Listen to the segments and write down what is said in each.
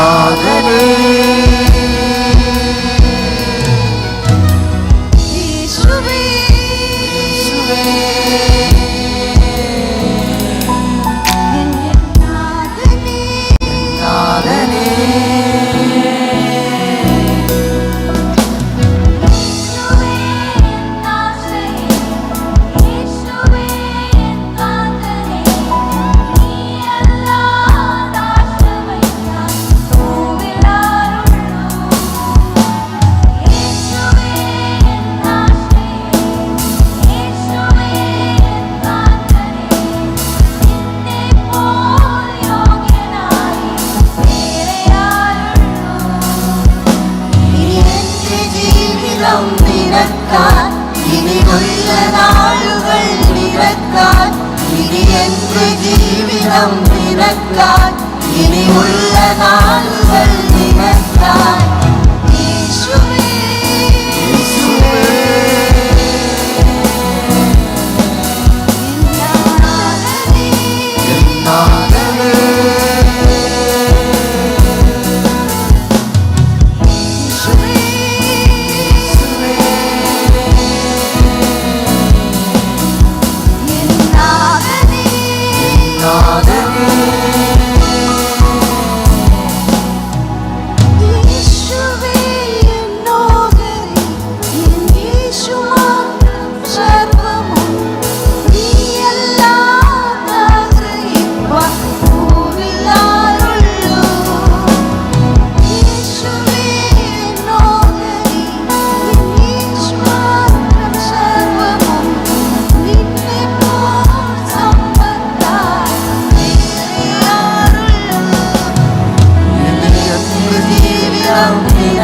Father. மரணம் நினக்காய் இனி உள்ள நாள்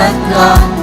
that God